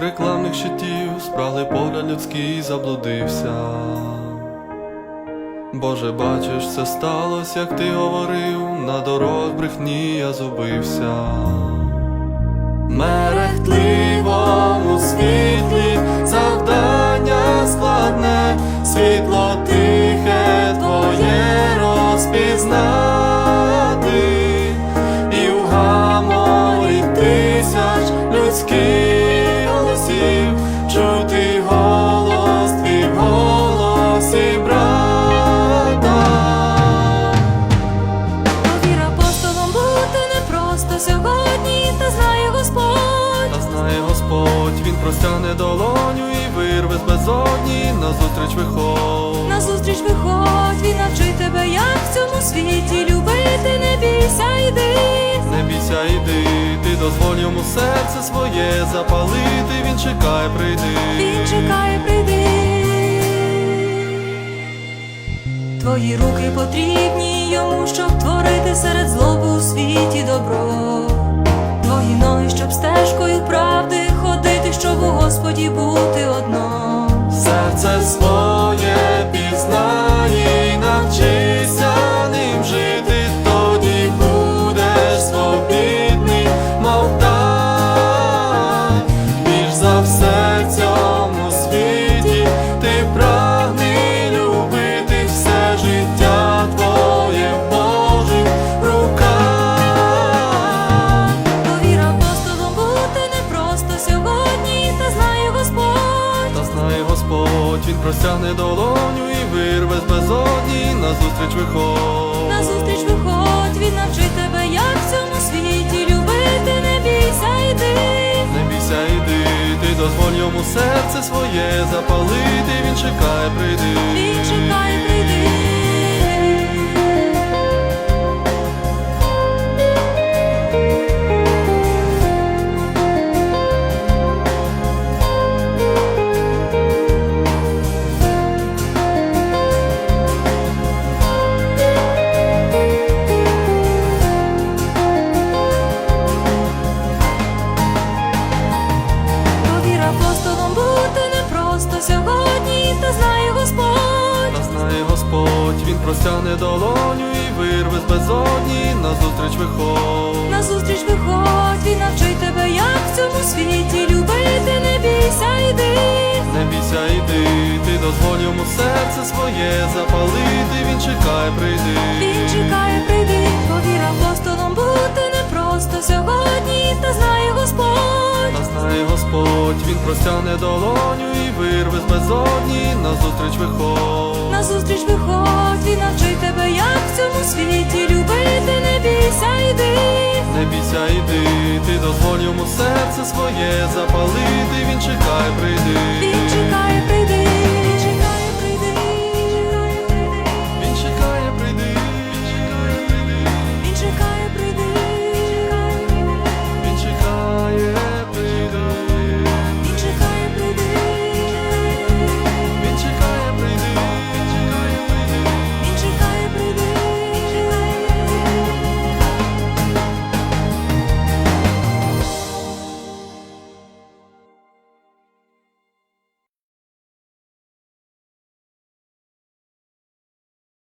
рекламних щитів, спрагли погляд людський заблудився. Боже, бачиш, все сталося, як ти говорив, на дорог брехні я зубився. Мерехтливому світлі завдання складне, світло тихе твоє розпізнати, простягне долоню і вирве з безодні назустріч виход. Назустріч виходь, він навчить тебе, як в цьому світі любити, не бійся, йди. Не бійся, йди, ти дозволь йому серце своє запалити, він чекає, прийди. Він чекає, прийди. Твої руки потрібні йому, щоб творити серед злоби у Господі бути одно. Серце своє простягне долоню і вирве з безодні назустріч виходь. Назустріч виходь, він навчить тебе, як в цьому світі любити, не бійся, йди. Не бійся, йди, ти дозволь йому серце своє запалити, він чекає, прийди. Він чекає, простягне долоню і вирве з безодні назустріч виход. Назустріч виходь, він навчить тебе, як в цьому світі любити, не бійся, йди. Не бійся, йди, ти дозволь йому серце своє запалити, він чекає, прийди. Він чекає, прийди, повір апостолом бути непросто сьогодні, та знає Господь. Та знає Господь, він простягне долоню і вирве з безодні назустріч виход. Назустріч виходь, він навчить тебе, як в цьому світі любити, не бійся, йди. Не бійся, йди, ти дозволь йому серце своє запалити, він чекає, прийди. Він чекає, прийди.